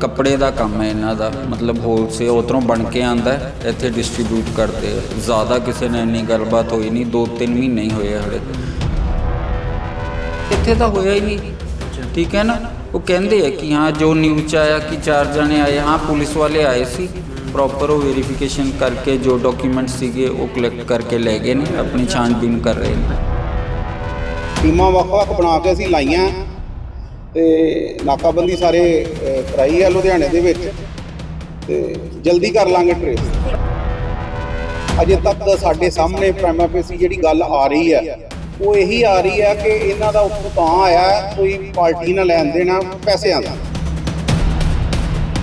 ਕੱਪੜੇ ਦਾ ਕੰਮ ਹੈ ਇਹਨਾਂ ਦਾ, ਮਤਲਬ ਹੋਲਸੇਲ ਉਧਰੋਂ ਬਣ ਕੇ ਆਂਦਾ ਇੱਥੇ ਡਿਸਟ੍ਰੀਬਿਊਟ ਕਰਦੇ ਆ। ਜ਼ਿਆਦਾ ਕਿਸੇ ਨੇ ਇੰਨੀ ਗੱਲਬਾਤ ਹੋਈ ਨਹੀਂ 2-3 ਮਹੀਨੇ ਹੀ ਹੋਏ ਆ ਇੱਥੇ ਤਾਂ ਹੋਇਆ ਹੀ ਨਹੀਂ। ਠੀਕ ਹੈ ਨਾ? ਉਹ ਕਹਿੰਦੇ ਆ ਕਿ ਹਾਂ, ਜੋ ਨਿਊਜ਼ 'ਚ ਆਇਆ ਕਿ ਚਾਰ ਜਣੇ ਆਏ, ਹਾਂ, ਪੁਲਿਸ ਵਾਲੇ ਆਏ ਸੀ। ਪ੍ਰੋਪਰ ਉਹ ਵੈਰੀਫਿਕੇਸ਼ਨ ਕਰਕੇ ਜੋ ਡਾਕੂਮੈਂਟ ਸੀਗੇ, ਉਹ ਕਲੈਕਟ ਕਰਕੇ ਲੈ ਗਏ ਨੇ, ਆਪਣੀ ਛਾਣਬੀਨ ਕਰ ਰਹੇ ਨੇ। ਟੀਮਾਂ ਵੱਖ-ਵੱਖ ਬਣਾ ਕੇ ਅਸੀਂ ਲਾਈਆਂ। ਤੇ ਨਾਕਾਬੰਦੀ ਸਾਰੇ ਅ, ਕਰਾਈ ਆ ਲੁਧਿਆਣੇ ਦੇ ਵਿੱਚ ਤੇ ਜਲਦੀ ਕਰ ਲਾਂਗੇ ਟ੍ਰੇਸ ਅਜੇ ਤੱਕ ਸਾਡੇ ਸਾਹਮਣੇ ਪ੍ਰਾਈਮਾ ਫੇਸੀ ਜਿਹੜੀ ਗੱਲ ਆ ਰਹੀ ਹੈ ਉਹ ਇਹੀ ਆ ਰਹੀ ਹੈ ਕਿ ਇਹਨਾਂ ਦਾ ਉੱਥੋਂ ਤਾਂ ਆਇਆ ਕੋਈ ਪਾਰਟੀ ਨਾਲ ਲੈਣ ਦੇਣਾ ਪੈਸਿਆਂ ਦਾ।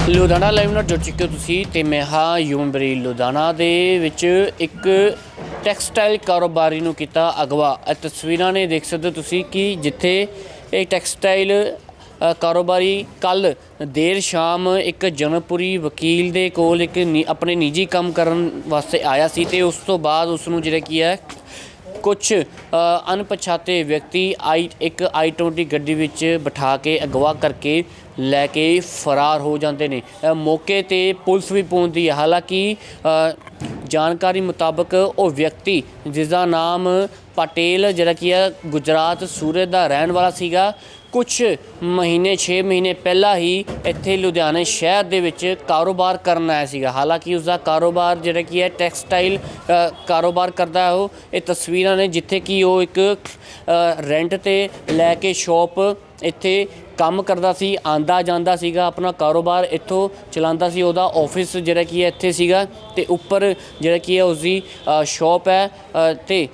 ਲੁਧਿਆਣਾ ਲਾਈਵ ਨਾਲ ਜੁੜ ਚੁੱਕੇ ਹੋ ਤੁਸੀਂ ਤੇ ਮੈਂ ਹਾਂ ਯੂਮਬਰੀ ਲੁਧਿਆਣਾ ਦੇ ਵਿੱਚ ਇੱਕ ਟੈਕਸਟਾਈਲ ਕਾਰੋਬਾਰੀ ਨੂੰ ਕੀਤਾ ਅਗਵਾ। ਇਹ ਤਸਵੀਰਾਂ ਨੇ ਦੇਖ ਸਕਦੇ ਹੋ ਤੁਸੀਂ ਕਿ ਜਿੱਥੇ ਇਹ ਟੈਕਸਟਾਈਲ ਕਾਰੋਬਾਰੀ ਕੱਲ ਦੇਰ ਸ਼ਾਮ ਇੱਕ ਜਨਪੁਰੀ ਵਕੀਲ ਦੇ ਕੋਲ ਇੱਕ ਨੀ- ਆਪਣੇ ਨਿੱਜੀ ਕੰਮ ਕਰਨ ਵਾਸਤੇ ਆਇਆ ਸੀ ਤੇ ਉਸ ਤੋਂ ਬਾਅਦ ਉਸ ਨੂੰ ਜਿਹੜਾ ਕੀ ਹੈ ਕੁਝ ਅਣਪਛਾਤੇ ਵਿਅਕਤੀ ਆਈ, ਇੱਕ i20 ਗੱਡੀ ਵਿੱਚ ਬਿਠਾ ਕੇ ਅਗਵਾ ਕਰਕੇ ਲੈ ਕੇ ਫਰਾਰ ਹੋ ਜਾਂਦੇ ਨੇ। ਮੌਕੇ ਤੇ ਪੁਲਿਸ ਵੀ ਪਹੁੰਚਦੀ ਹੈ। ਹਾਲਾਂਕਿ ਜਾਣਕਾਰੀ ਮੁਤਾਬਕ ਉਹ ਵਿਅਕਤੀ ਜਿਸ ਦਾ ਨਾਮ ਪਟੇਲ, ਜਿਹੜਾ ਕੀ ਹੈ ਗੁਜਰਾਤ ਸੂਰਤ ਦਾ ਰਹਿਣ ਵਾਲਾ ਸੀਗਾ ਕੁਝ ਮਹੀਨੇ 6 ਮਹੀਨੇ ਪਹਿਲਾਂ ਹੀ ਇੱਥੇ ਲੁਧਿਆਣੇ ਸ਼ਹਿਰ ਦੇ ਵਿੱਚ ਕਾਰੋਬਾਰ ਕਰਨ ਆਇਆ ਸੀਗਾ। ਹਾਲਾਂਕਿ ਉਸ ਦਾ ਕਾਰੋਬਾਰ ਜਿਹੜਾ ਕੀ ਹੈ ਟੈਕਸਟਾਈਲ ਕਾਰੋਬਾਰ ਕਰਦਾ ਉਹ। ਇਹ ਤਸਵੀਰਾਂ ਨੇ ਜਿੱਥੇ ਕਿ ਉਹ ਇੱਕ ਰੈਂਟ ਤੇ ਲੈ ਕੇ ਸ਼ਾਪ ਇੱਥੇ ਕੰਮ ਕਰਦਾ ਸੀ ਆਂਦਾ ਜਾਂਦਾ ਸੀਗਾ ਆਪਣਾ ਕਾਰੋਬਾਰ ਇੱਥੋਂ ਚਲਾਉਂਦਾ ਸੀ ਉਹਦਾ ਆਫਿਸ ਜਿਹੜਾ ਕੀ ਹੈ ਇੱਥੇ ਸੀਗਾ ਤੇ ਉੱਪਰ ਜਿਹੜਾ ਕੀ ਹੈ ਉਸਦੀ ਸ਼ਾਪ ਹੈ ਅ, ਤੇ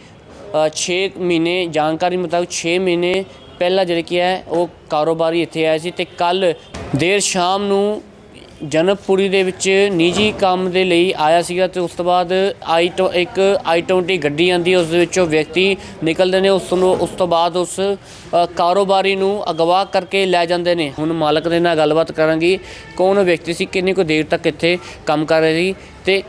6 ਮਹੀਨੇ ਜਾਣਕਾਰੀ ਮੁਤਾਬਕ 6 ਮਹੀਨੇ ਪਹਿਲਾਂ ਜਿਹੜਾ ਕੀ ਹੈ ਉਹ ਕਾਰੋਬਾਰੀ ਇੱਥੇ ਆਇਆ ਸੀ ਤੇ ਕੱਲ ਦੇਰ ਸ਼ਾਮ ਨੂੰ ਜਨਕਪੁਰੀ ਦੇ ਵਿੱਚ ਨਿੱਜੀ ਕੰਮ ਦੇ ਲਈ ਆਇਆ ਸੀਗਾ ਤੇ ਉਸ ਤੋਂ ਬਾਅਦ ਆਈ ਤੋਂ ਇੱਕ i20 ਗੱਡੀ ਆਂਦੀ, ਉਸ ਦੇ ਵਿੱਚੋਂ ਵਿਅਕਤੀ ਨਿਕਲਦੇ ਨੇ, ਉਸ ਨੂੰ, ਉਸ ਤੋਂ ਬਾਅਦ ਉਸ ਕਾਰੋਬਾਰੀ ਨੂੰ ਅਗਵਾ ਕਰਕੇ ਲੈ ਜਾਂਦੇ ਨੇ। ਹੁਣ ਮਾਲਕ ਦੇ ਨਾਲ ਗੱਲਬਾਤ ਕਰਾਂਗੀ, ਕੌਣ ਵਿਅਕਤੀ ਸੀ, ਕਿੰਨੀ ਕੁ ਦੇਰ ਤੱਕ ਇੱਥੇ ਕੰਮ ਕਰ ਰਿਹਾ ਸੀ ਤੇ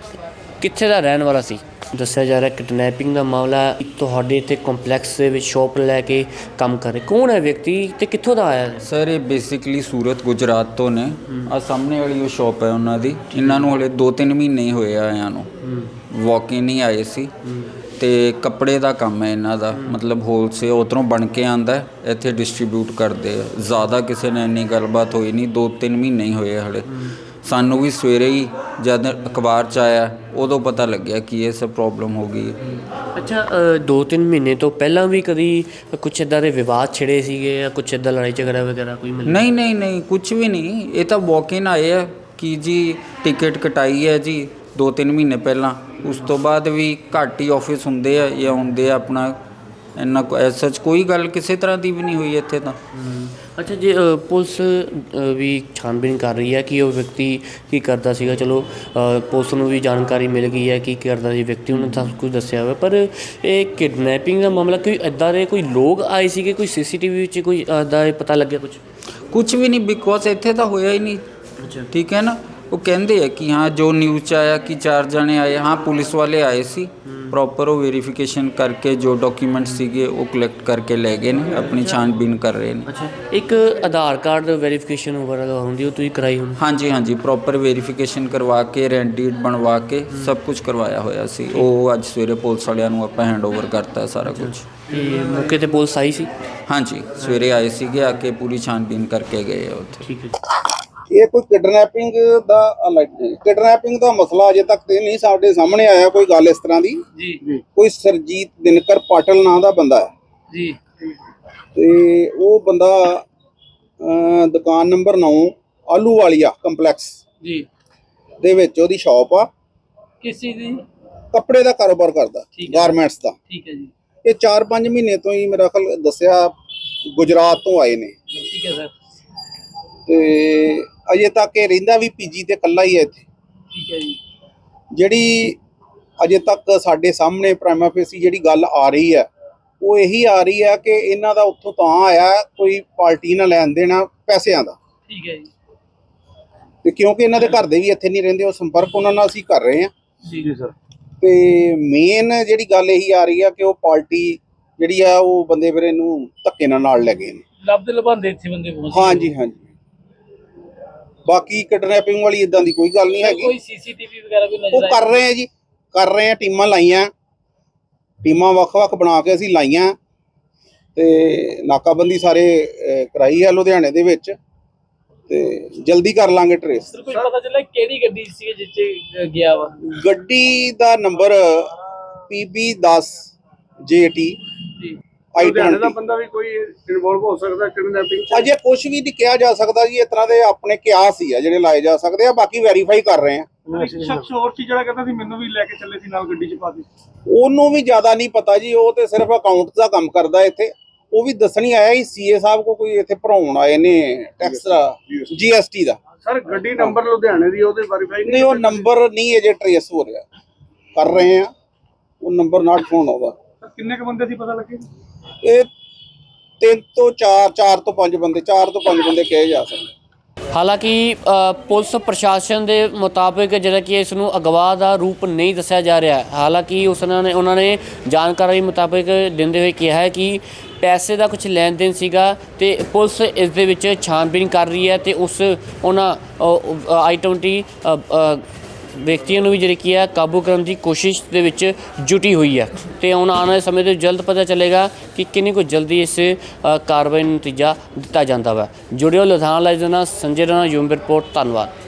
ਕਿੱਥੇ ਦਾ ਰਹਿਣ ਵਾਲਾ ਸੀ? ਦੱਸਿਆ ਜਾ ਰਿਹਾ ਕਿਡਨੈਪਿੰਗ ਦਾ ਮਾਮਲਾ। ਤੁਹਾਡੇ ਇੱਥੇ ਕੰਪਲੈਕਸ ਦੇ ਵਿੱਚ ਸ਼ਾਪ ਲੈ ਕੇ ਕੰਮ ਕਰ ਰਹੇ। ਕੌਣ ਹੈ ਵਿਅਕਤੀ ਤੇ ਕਿੱਥੋਂ ਦਾ ਆਇਆ? ਹੈ ਸਰ ਇਹ ਬੇਸਿਕਲੀ ਸੂਰਤ ਗੁਜਰਾਤ ਤੋਂ ਨੇ। ਆ ਸਾਹਮਣੇ ਵਾਲੀ ਉਹ ਸ਼ਾਪ ਹੈ ਉਹਨਾਂ ਦੀ। ਇਹਨਾਂ ਨੂੰ ਹਲੇ 2-3 ਮਹੀਨੇ ਹੀ ਹੋਏ ਆ ਆਇਆਂ ਨੂੰ। ਵਾਕ ਇਨ ਹੀ ਆਏ ਸੀ। ਤੇ ਕੱਪੜੇ ਦਾ ਕੰਮ ਹੈ ਇਹਨਾਂ ਦਾ। ਮਤਲਬ ਹੋਲਸੇਲ ਉਧਰੋਂ ਬਣ ਕੇ ਆਂਦਾ ਹੈ, ਇੱਥੇ ਡਿਸਟ੍ਰੀਬਿਊਟ ਕਰਦੇ ਆ। ਜ਼ਿਆਦਾ ਕਿਸੇ ਨੇ ਇੰਨੀ ਗੱਲਬਾਤ ਹੋਈ ਨਹੀਂ। 2-3 ਮਹੀਨੇ ਹੀ ਹੋਏ ਆ ਹਲੇ। ਸਾਨੂੰ ਵੀ ਸਵੇਰੇ ਹੀ ਜਦ ਅਖਬਾਰ ਚ ਆਇਆ ਉਦੋਂ ਪਤਾ ਲੱਗਿਆ ਕਿ ਇਹ ਸਭ ਪ੍ਰੋਬਲਮ ਹੋ ਗਈ ਹੈ। ਅੱਛਾ ਅ, ਦੋ ਤਿੰਨ ਮਹੀਨੇ ਤੋਂ ਪਹਿਲਾਂ ਵੀ ਕਦੀ ਕੁਛ ਇਦਾਂ ਦੇ ਵਿਵਾਦ ਛਿੜੇ ਸੀਗੇ ਜਾਂ ਕੁਛ ਇਦਾਂ ਲੜਾਈ ਝਗੜਾ ਵਗੈਰਾ ਕੋਈ ਮਿਲ ਨਹੀਂ ਨਹੀਂ ਨਹੀਂ ਕੁਝ ਵੀ ਨਹੀਂ। ਇਹ ਤਾਂ ਵਾਕ ਇਨ ਆਏ ਆ ਕਿ ਜੀ ਟਿਕਟ ਕਟਾਈ ਹੈ ਜੀ 2-3 ਮਹੀਨੇ ਪਹਿਲਾਂ। ਉਸ ਤੋਂ ਬਾਅਦ ਵੀ ਘੱਟ ਹੀ ਆਫਿਸ ਹੁੰਦੇ ਆ ਜਾਂ ਹੁੰਦੇ ਆ ਆਪਣਾ ਇੰਨਾ ਸੱਚ ਕੋਈ ਗੱਲ ਕਿਸੇ ਤਰ੍ਹਾਂ ਦੀ ਵੀ ਨਹੀਂ ਹੋਈ ਇੱਥੇ ਤਾਂ। ਅੱਛਾ ਜੇ ਅ, ਪੁਲਿਸ ਅ, ਵੀ ਛਾਨਬੀਨ ਕਰ ਰਹੀ ਹੈ ਕਿ ਉਹ ਵਿਅਕਤੀ ਕੀ ਕਰਦਾ ਸੀਗਾ? ਚਲੋ ਅ, ਪੁਲਿਸ ਨੂੰ ਵੀ ਜਾਣਕਾਰੀ ਮਿਲ ਗਈ ਹੈ ਕੀ ਕਰਦਾ ਸੀ ਵਿਅਕਤੀ ਉਹਨੇ ਸਭ ਕੁਝ ਦੱਸਿਆ ਹੋਇਆ ਪਰ ਇਹ ਕਿਡਨੈਪਿੰਗ ਦਾ ਮਾਮਲਾ ਕੋਈ ਇਦਾਂ ਦੇ ਕੋਈ ਲੋਕ ਆਏ ਸੀਗੇ? ਕੋਈ ਸੀਸੀਟੀਵੀ ਵਿੱਚ ਕੋਈ ਦਾ ਪਤਾ ਲੱਗਿਆ ਕੁਝ ਕੁਝ ਵੀ ਨਹੀਂ ਬਿਕੋਜ਼ ਇੱਥੇ ਤਾਂ ਹੋਇਆ ਹੀ ਨਹੀਂ। ਅੱਛਾ। ਠੀਕ ਹੈ ਨਾ? ਉਹ ਕਹਿੰਦੇ ਆ ਕਿ ਹਾਂ ਜੋ ਨਿਊਜ਼ 'ਚ ਆਇਆ ਕਿ ਚਾਰ ਜਣੇ ਆਏ ਹਾਂ ਪੁਲਿਸ ਵਾਲੇ ਆਏ ਸੀ। ਪ੍ਰੋਪਰ ਉਹ ਵੈਰੀਫਿਕੇਸ਼ਨ ਕਰਕੇ ਜੋ ਡਾਕੂਮੈਂਟ ਸੀਗੇ ਉਹ ਕਲੈਕਟ ਕਰਕੇ ਲੈ ਗਏ ਨੇ ਆਪਣੀ ਛਾਣਬੀਨ ਕਰ ਰਹੇ ਨੇ। ਅੱਛਾ। ਇੱਕ ਆਧਾਰ ਕਾਰਡ ਵੈਰੀਫਿਕੇਸ਼ਨ ਵਗੈਰਾ ਹੁੰਦੀ ਉਹ ਤੁਸੀਂ ਕਰਾਈ ਹੁਣ? ਹਾਂਜੀ ਹਾਂਜੀ ਪ੍ਰੋਪਰ ਵੈਰੀਫਿਕੇਸ਼ਨ ਕਰਵਾ ਕੇ ਰੈਂਟ ਡੀਡ ਬਣਵਾ ਕੇ ਸਭ ਕੁਝ ਕਰਵਾਇਆ ਹੋਇਆ ਸੀ। ਉਹ ਅੱਜ ਸਵੇਰੇ ਪੁਲਿਸ ਵਾਲਿਆਂ ਨੂੰ ਆਪਾਂ ਹੈਂਡਓਵਰ ਕਰਤਾ ਸਾਰਾ ਕੁਝ ਤੇ ਮੌਕੇ ਤੇ ਪੁਲਿਸ ਆਈ ਸੀ? ਹਾਂਜੀ ਸਵੇਰੇ ਆਏ ਸੀਗੇ ਆ ਕੇ ਪੂਰੀ ਛਾਣਬੀਨ ਕਰਕੇ ਗਏ ਆ ਉੱਥੇ। ਠੀਕ ਹੈ ਇਹ ਕੋਈ ਕਿਡਨੈਪਿੰਗ ਦਾ ਕਿਡਨੈਪਿੰਗ ਦਾ ਮਸਲਾ ਅਜੇ ਤੱਕ ਤੇ ਨਹੀਂ ਸਾਡੇ ਸਾਹਮਣੇ ਆਇਆ ਕੋਈ ਗੱਲ ਇਸ ਤਰ੍ਹਾਂ ਦੀ। ਜੀ। ਕੋਈ ਸਰਜੀਤ ਦਿਨਕਰ ਪਾਟਲ ਨਾਂ ਦਾ ਬੰਦਾ ਹੈ। ਜੀ। ਤੇ ਉਹ ਬੰਦਾ ਦੁਕਾਨ ਨੰਬਰ 9 ਆਲੂ ਵਾਲੀਆ ਕੰਪਲੈਕਸ ਜੀ। ਦੇ ਵਿੱਚ ਉਹਦੀ ਸ਼ਾਪ ਆ। ਕਿਸੇ ਦੀ? ਕੱਪੜੇ ਦਾ ਕਾਰੋਬਾਰ ਕਰਦਾ। ਗਾਰਮੈਂਟਸ ਦਾ। ਠੀਕ ਹੈ ਜੀ। ਇਹ 4-5 ਮਹੀਨੇ ਤੋਂ ਹੀ ਮੇਰਾ ਖਿਆਲ ਦੱਸਿਆ ਗੁਜਰਾਤ ਤੋਂ ਆਏ ਨੇ। ਠੀਕ ਹੈ ਸਰ। ਤੇ ਅਜੇ ਤੱਕ ਇਹ ਰਹਿੰਦਾ ਵੀ ਪੀਜੀ ਤੇ ਇਕੱਲਾ ਹੀ ਹੈ ਇੱਥੇ। ਠੀਕ ਹੈ ਜੀ। ਜਿਹੜੀ ਅਜੇ ਤੱਕ ਸਾਡੇ ਸਾਹਮਣੇ ਪ੍ਰਾਈਮਾ ਫੇਸੀ ਜਿਹੜੀ ਗੱਲ ਆ ਰਹੀ ਹੈ ਉਹ ਇਹੀ ਆ ਰਹੀ ਹੈ ਕਿ ਇਹਨਾਂ ਦਾ ਉੱਥੋਂ ਤਾਂ ਆਇਆ ਕੋਈ ਪਾਰਟੀ ਨਾਲ ਲੈਣ ਦੇਣਾ ਪੈਸਿਆਂ ਦਾ। ਠੀਕ ਹੈ ਜੀ। ਤੇ ਕਿਉਂਕਿ ਇਹਨਾਂ ਦੇ ਘਰ ਦੇ ਵੀ ਇੱਥੇ ਨਹੀਂ ਰਹਿੰਦੇ ਉਹ ਸੰਪਰਕ ਉਹਨਾਂ ਨਾਲ ਅਸੀਂ ਕਰ ਰਹੇ ਹਾਂ। ਜੀ ਸਰ। ਤੇ ਮੇਨ ਜਿਹੜੀ ਗੱਲ ਇਹੀ ਆ ਰਹੀ ਆ ਕਿ ਉਹ ਪਾਰਟੀ ਜਿਹੜੀ ਆ ਉਹ ਬੰਦੇ ਫਿਰ ਇਹਨੂੰ ਧੱਕੇ ਨਾਲ ਨਾਲ ਲੈ ਗਏ ਨੇ। ਲੱਭਦੇ ਲਭਾਂਦੇ ਇੱਥੇ ਬੰਦੇ ਪਹੁੰਚ ਹਾਂਜੀ ਹਾਂਜੀ। ਬਾਕੀ ਕਿਡਨੈਪਿੰਗ ਵਾਲੀ ਇਦਾਂ ਦੀ ਕੋਈ ਗੱਲ ਨਹੀਂ ਹੈਗੀ। ਕੋਈ ਸੀਸੀਟੀਵੀ ਵਗੈਰਾ ਵੀ ਉਹ ਕਰ ਰਹੇ ਆ ਜੀ ਕਰ ਰਹੇ ਆ ਟੀਮਾਂ ਲਾਈਆਂ। ਟੀਮਾਂ ਵੱਖ-ਵੱਖ ਬਣਾ ਕੇ ਅਸੀਂ ਲਾਈਆਂ। ਤੇ ਨਾਕਾਬੰਦੀ ਸਾਰੇ ਅਹ, ਕਰਾਈ ਹੈ ਲੁਧਿਆਣੇ ਦੇ ਵਿੱਚ। ਤੇ ਜਲਦੀ ਕਰ ਲਾਂਗੇ ਟਰੇਸ ਕੋਈ ਪਤਾ ਚੱਲਿਆ ਕਿਹੜੀ ਗੱਡੀ ਸੀ ਜਿੱਥੇ ਗਿਆ ਵਾ? ਗੱਡੀ ਦਾ ਨੰਬਰ PB10 JT ਲੁਧਿਆਣੇ ਦਾ I20 ਬੰਦਾ ਵੀ ਕੋਈ ਇਨਵੋਲਵ ਹੋ ਸਕਦਾ ਕਿਡਨੈਪਿੰਗ ਚ? ਅਜੇ ਕੁਝ ਵੀ ਨਹੀਂ ਕਿਹਾ ਜਾ ਸਕਦਾ ਜੀ ਇਸ ਤਰ੍ਹਾਂ ਦੇ ਆਪਣੇ ਕਿਆਸ ਹੀ ਆ ਜਿਹੜੇ ਲਾਏ ਜਾ ਸਕਦੇ ਆ ਬਾਕੀ ਵੈਰੀਫਾਈ ਕਰ ਰਹੇ ਆ। ਇੱਕ ਸ਼ਖਸ ਹੋਰ ਸੀ ਜਿਹੜਾ ਕਹਿੰਦਾ ਸੀ ਮੈਨੂੰ ਵੀ ਲੈ ਕੇ ਚੱਲੇ ਸੀ ਨਾਲ ਗੱਡੀ ਚ ਪਾ ਦੇ ਉਹਨੂੰ ਵੀ ਜ਼ਿਆਦਾ ਨਹੀਂ ਪਤਾ ਜੀ ਉਹ ਤੇ ਸਿਰਫ ਅਕਾਊਂਟ ਦਾ ਕੰਮ ਕਰਦਾ ਇੱਥੇ। ਉਹ ਵੀ ਦੱਸਣੀ ਆਇਆ ਸੀ ਸੀਏ ਸਾਹਿਬ ਕੋ ਕੋਈ ਇੱਥੇ ਭਰਾਉਣ ਆਏ ਨੇ ਟੈਕਸ ਦਾ ਜੀਐਸਟੀ ਦਾ। ਸਰ ਗੱਡੀ ਨੰਬਰ ਲੁਧਿਆਣੇ ਦੀ ਉਹਦੇ ਵੈਰੀਫਾਈ ਨਹੀਂ ਉਹ ਨੰਬਰ ਨਹੀਂ ਅਜੇ ਟਰੇਸ ਹੋ ਰਿਹਾ। ਕਰ ਰਹੇ ਆ। ਉਹ ਨੰਬਰ ਨਾਟ ਫੋਨ ਉਹਦਾ ਕਿੰਨੇ ਕ ਬੰਦੇ ਸੀ ਪਤਾ ਲੱਗੇ? ਇਹ ਤਿੰਨ ਤੋਂ ਚਾਰ ਚਾਰ ਤੋਂ ਪੰਜ ਬੰਦੇ, ਚਾਰ ਤੋਂ ਪੰਜ ਬੰਦੇ ਕਹੇ ਜਾ ਸਕਦੇ ਹਾਲਾਂਕਿ ਪੁਲਿਸ ਪ੍ਰਸ਼ਾਸਨ ਦੇ ਮੁਤਾਬਿਕ ਜਿਹੜਾ ਕਿ ਇਸ ਨੂੰ ਅਗਵਾ ਦਾ ਰੂਪ ਨਹੀਂ ਦੱਸਿਆ ਜਾ ਰਿਹਾ। ਹਾਲਾਂਕਿ, ਉਸ ਨੇ, ਉਹਨਾਂ ਨੇ ਜਾਣਕਾਰੀ ਮੁਤਾਬਿਕ ਦਿੰਦੇ ਹੋਏ ਕਿਹਾ ਹੈ ਕਿ ਪੈਸੇ ਦਾ ਕੁਝ ਲੈਣ ਦੇਣ ਸੀਗਾ ਤੇ ਪੁਲਿਸ ਇਸ ਦੇ ਵਿੱਚ ਛਾਣਬੀਨ ਕਰ ਰਹੀ ਹੈ ਤੇ ਉਸ, ਉਹਨਾਂ ਆਈ20 ਵਿਅਕਤੀਆਂ ਨੂੰ ਵੀ ਜਿਹੜੀ ਕੀ ਹੈ ਕਾਬੂ ਕਰਨ ਦੀ ਕੋਸ਼ਿਸ਼ ਦੇ ਵਿੱਚ ਜੁਟੀ ਹੋਈ ਹੈ ਤੇ ਹੁਣ ਆਉਣ ਵਾਲੇ ਸਮੇਂ ਦੇ ਜਲਦ ਪਤਾ ਚੱਲੇਗਾ ਕਿ ਕਿੰਨੀ ਕੁ ਜਲਦੀ ਇਸ ਕਾਰਵਾਈ ਨੂੰ ਨਤੀਜਾ ਦਿੱਤਾ ਜਾਂਦਾ ਵਾ। ਜੁੜਿਓ ਲੁਧਿਆਣਾ ਲਾਈਵ ਦੇ ਨਾਲ, ਸੰਜੇ ਰਾਣਾ, ਯੂਮ ਰਿਪੋਰਟ, ਧੰਨਵਾਦ।